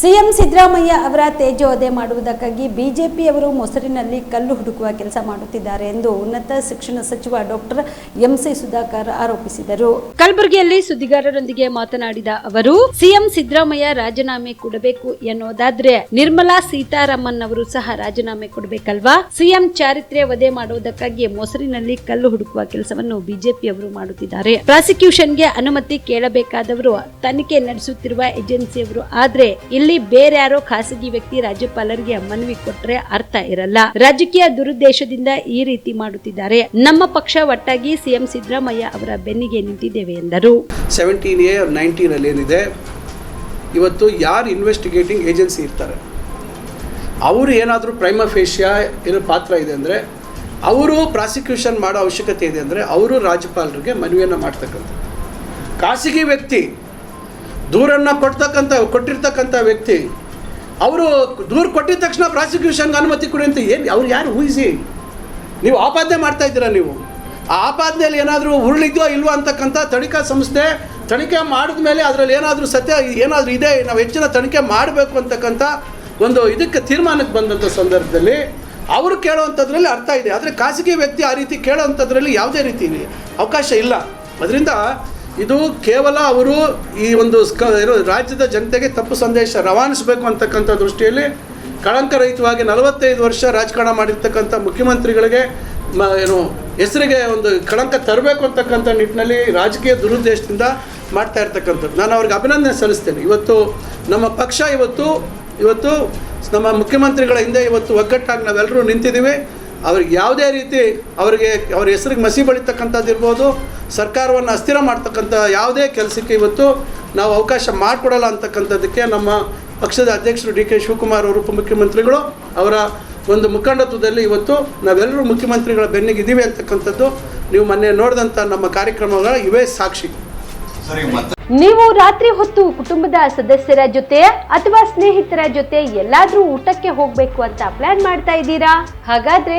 CM Siddaramaiah ಅವರ ತೇಜೋವಧೆ ಮಾಡುವುದಕ್ಕಾಗಿ ಬಿಜೆಪಿಯವರು ಮೊಸರಿನಲ್ಲಿ ಕಲ್ಲು ಹುಡುಕುವ ಕೆಲಸ ಮಾಡುತ್ತಿದ್ದಾರೆ ಎಂದು ಉನ್ನತ ಶಿಕ್ಷಣ ಸಚಿವ ಡಾಕ್ಟರ್ ಎಂಸಿ ಸುಧಾಕರ್ ಆರೋಪಿಸಿದರು. ಕಲಬುರಗಿಯಲ್ಲಿ ಸುದ್ದಿಗಾರರೊಂದಿಗೆ ಮಾತನಾಡಿದ ಅವರು, ಸಿಎಂ ಸಿದ್ದರಾಮಯ್ಯ ರಾಜೀನಾಮೆ ಕೊಡಬೇಕು ಎನ್ನುವುದಾದ್ರೆ ನಿರ್ಮಲಾ ಸೀತಾರಾಮನ್ ಅವರು ಸಹ ರಾಜೀನಾಮೆ ಕೊಡಬೇಕಲ್ವಾ? ಸಿಎಂ ಚಾರಿತ್ರ್ಯ ವಧೆ ಮಾಡುವುದಕ್ಕಾಗಿ ಮೊಸರಿನಲ್ಲಿ ಕಲ್ಲು ಹುಡುಕುವ ಕೆಲಸವನ್ನು ಬಿಜೆಪಿಯವರು ಮಾಡುತ್ತಿದ್ದಾರೆ. ಪ್ರಾಸಿಕ್ಯೂಷನ್ಗೆ ಅನುಮತಿ ಕೇಳಬೇಕಾದವರು ತನಿಖೆ ನಡೆಸುತ್ತಿರುವ ಏಜೆನ್ಸಿಯವರು ಆದ್ರೆ ಇಲ್ಲಿ ಬೇರೆ ಯಾರೋ ಖಾಸಗಿ ವ್ಯಕ್ತಿ ರಾಜ್ಯಪಾಲರಿಗೆ ಮನವಿ ಕೊಟ್ರೆ ಅರ್ಥ ಇರಲ್ಲ. ರಾಜಕೀಯ ದುರುದ್ದೇಶದಿಂದ ಈ ರೀತಿ ಮಾಡುತ್ತಿದ್ದಾರೆ. ನಮ್ಮ ಪಕ್ಷ ಒಟ್ಟಾಗಿ ಸಿಎಂ ಸಿದ್ದರಾಮಯ್ಯ ಅವರ ಬೆನ್ನಿಗೆ ನಿಂತಿದ್ದೇವೆ ಎಂದರು. ಸೆವೆಂಟೀನ್ ಎ ನೈನ್ಟೀನಲ್ಲಿ ಏನಿದೆ, ಇವತ್ತು ಯಾರು ಇನ್ವೆಸ್ಟಿಗೇಟಿಂಗ್ ಏಜೆನ್ಸಿ ಇರ್ತಾರೆ? ಅವರು ಏನಾದರೂ ಪ್ರೈಮ ಫೇಶಿಯಾ ಏನು ಪಾತ್ರ ಇದೆ ಅಂದರೆ, ಅವರು ಪ್ರಾಸಿಕ್ಯೂಷನ್ ಮಾಡೋ ಅವಶ್ಯಕತೆ ಇದೆ ಅಂದರೆ, ಅವರು ರಾಜ್ಯಪಾಲರಿಗೆ ಮನವಿಯನ್ನು ಮಾಡ್ತಕ್ಕಂಥ ಖಾಸಗಿ ವ್ಯಕ್ತಿ ದೂರನ್ನು ಕೊಡ್ತಕ್ಕಂಥ, ಕೊಟ್ಟಿರ್ತಕ್ಕಂಥ ವ್ಯಕ್ತಿ. ಅವರು ದೂರು ಕೊಟ್ಟಿದ ತಕ್ಷಣ ಪ್ರಾಸಿಕ್ಯೂಷನ್ಗೆ ಅನುಮತಿ ಕೊಡಿ ಅಂತ ಏನು ಅವ್ರು ಯಾರು? ಊಹಿಸಿ ನೀವು ಆಪಾದನೆ ಮಾಡ್ತಾ ಇದ್ದೀರಾ ನೀವು? ಆ ಆಪಾದನೆಯಲ್ಲಿ ಏನಾದರೂ ಉರುಳಿದ್ಯೋ ಇಲ್ವೋ ಅಂತಕ್ಕಂಥ ತನಿಖಾ ಸಂಸ್ಥೆ ತನಿಖೆ ಮಾಡಿದ ಮೇಲೆ ಅದರಲ್ಲಿ ಏನಾದರೂ ಸತ್ಯ ಏನಾದರೂ ಇದೆ, ನಾವು ಹೆಚ್ಚಿನ ತನಿಖೆ ಮಾಡಬೇಕು ಅಂತಕ್ಕಂಥ ಒಂದು ಇದಕ್ಕೆ ತೀರ್ಮಾನಕ್ಕೆ ಬಂದಂಥ ಸಂದರ್ಭದಲ್ಲಿ ಅವರು ಕೇಳೋವಂಥದ್ರಲ್ಲಿ ಅರ್ಥ ಇದೆ. ಆದರೆ ಖಾಸಗಿ ವ್ಯಕ್ತಿ ಆ ರೀತಿ ಕೇಳೋವಂಥದ್ರಲ್ಲಿ ಯಾವುದೇ ರೀತಿ ಅವಕಾಶ ಇಲ್ಲ. ಅದರಿಂದ ಇದು ಕೇವಲ ಅವರು ಈ ಒಂದು ಸ್ಕ ರಾಜ್ಯದ ಜನತೆಗೆ ತಪ್ಪು ಸಂದೇಶ ರವಾನಿಸಬೇಕು ಅಂತಕ್ಕಂಥ ದೃಷ್ಟಿಯಲ್ಲಿ ಕಳಂಕರಹಿತವಾಗಿ ನಲವತ್ತೈದು ವರ್ಷ ರಾಜಕಾರಣ ಮಾಡಿರ್ತಕ್ಕಂಥ ಮುಖ್ಯಮಂತ್ರಿಗಳಿಗೆ ಮ, ಏನು, ಹೆಸರಿಗೆ ಒಂದು ಕಳಂಕ ತರಬೇಕು ಅಂತಕ್ಕಂಥ ನಿಟ್ಟಿನಲ್ಲಿ ರಾಜಕೀಯ ದುರುದ್ದೇಶದಿಂದ ಮಾಡ್ತಾ ಇರ್ತಕ್ಕಂಥದ್ದು. ನಾನು ಅವ್ರಿಗೆ ಅಭಿನಂದನೆ ಸಲ್ಲಿಸ್ತೇನೆ. ಇವತ್ತು ನಮ್ಮ ಪಕ್ಷ ಇವತ್ತು ಇವತ್ತು ನಮ್ಮ ಮುಖ್ಯಮಂತ್ರಿಗಳ ಹಿಂದೆ ಇವತ್ತು ಒಗ್ಗಟ್ಟಾಗಿ ನಾವೆಲ್ಲರೂ ನಿಂತಿದ್ದೀವಿ. ಅವ್ರಿಗೆ ಯಾವುದೇ ರೀತಿ ಅವರಿಗೆ, ಅವ್ರ ಹೆಸರಿಗೆ ಮಸಿ ಬಳಿತಕ್ಕಂಥದ್ದು ಇರ್ಬೋದು ಸರ್ಕಾರವನ್ನು ಅಸ್ಥಿರ ಮಾಡ್ತಕ್ಕಂಥ ಯಾವುದೇ ಕೆಲಸಕ್ಕೆ ಇವತ್ತು ನಾವು ಅವಕಾಶ ಮಾಡಿಕೊಡಲ್ಲ ಅಂತಕ್ಕಂಥದ್ದಕ್ಕೆ ನಮ್ಮ ಪಕ್ಷದ ಅಧ್ಯಕ್ಷರು ಡಿ ಕೆ ಶಿವಕುಮಾರ್ ಅವರು ಉಪಮುಖ್ಯಮಂತ್ರಿಗಳು ಅವರ ಒಂದು ಮುಖಂಡತ್ವದಲ್ಲಿ ಇವತ್ತು ನಾವೆಲ್ಲರೂ ಮುಖ್ಯಮಂತ್ರಿಗಳ ಬೆನ್ನಿಗೆ ಇದ್ದೀವಿ ಅಂತಕ್ಕಂಥದ್ದು ನೀವು ಮೊನ್ನೆ ನೋಡಿದಂಥ ನಮ್ಮ ಕಾರ್ಯಕ್ರಮಗಳ ಇವೇ ಸಾಕ್ಷಿ. ನೀವು ರಾತ್ರಿ ಹೊತ್ತು ಕುಟುಂಬದ ಸದಸ್ಯರ ಜೊತೆ ಅಥವಾ ಸ್ನೇಹಿತರ ಜೊತೆ ಎಲ್ಲಾದ್ರೂ ಊಟಕ್ಕೆ ಹೋಗ್ಬೇಕು ಅಂತ ಪ್ಲಾನ್ ಮಾಡ್ತಾ ಇದ್ದೀರಾ? ಹಾಗಾದ್ರೆ